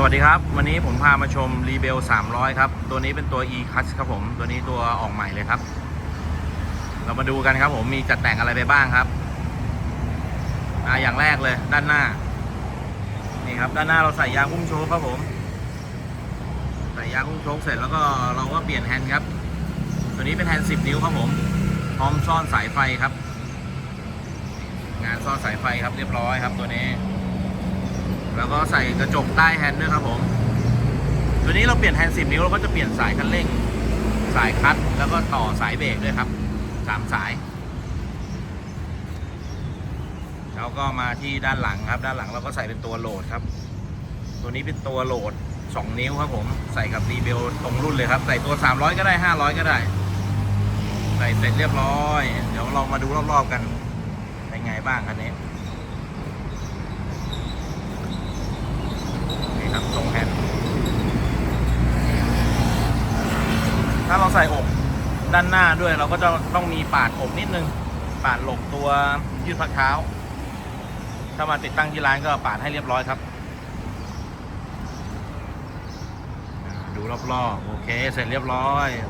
สวัสดีครับ วันนี้ผมพามาชมรีเบล300 ครับ ตัวนี้เป็นตัว e c u t ครับผม ตัวนี้ตัวออกใหม่เลยครับ เรามาดูกันครับผมมีจัดแต่งอะไรไปบ้างครับอ่าอย่างแรกเลยด้านหน้า นี่ครับ ด้านหน้าเราใส่ยางหุ้มโชคครับผม ใส่ยางหุ้มโชคเสร็จแล้วก็เราก็เปลี่ยนแฮนด์ครับ ตัวนี้เป็นแฮนด์ 10 นิ้วครับผม พร้อมซ่อนสายไฟครับ งานซ่อนสายไฟครับเรียบร้อยครับตัวนี้ แล้วก็ใส่กระจกใต้แฮนด์ด้วยครับผมตัวนี้เราเปลี่ยนแฮนด์10นิ้วเราก็จะเปลี่ยนสายคันเร่ง สายคัดแล้วก็ต่อสายเบรกด้วยครับสามสายแล้วก็มาที่ด้านหลังครับ ด้านหลังเราก็ใส่เป็นตัวโหลดครับ ตัวนี้เป็นตัวโหลด 2 นิ้วครับผมใส่กับรีเบลตรงรุ่นเลยครับ ใส่ตัว 300 ก็ได้ 500 ก็ได้ ใส่เสร็จเรียบร้อย เดี๋ยวเรามาดูรอบๆกันเป็นไงบ้างคันนี้ครับทรงแฮนด์ ถ้าเราใส่อกด้านหน้าด้วยเราก็จะต้องมีปาดอกนิดนึง ปาดหลบตัวยืดพักเท้า ถ้ามาติดตั้งที่ร้านก็ปาดให้เรียบร้อยครับ ดูรอบๆโอเค เสร็จเรียบร้อย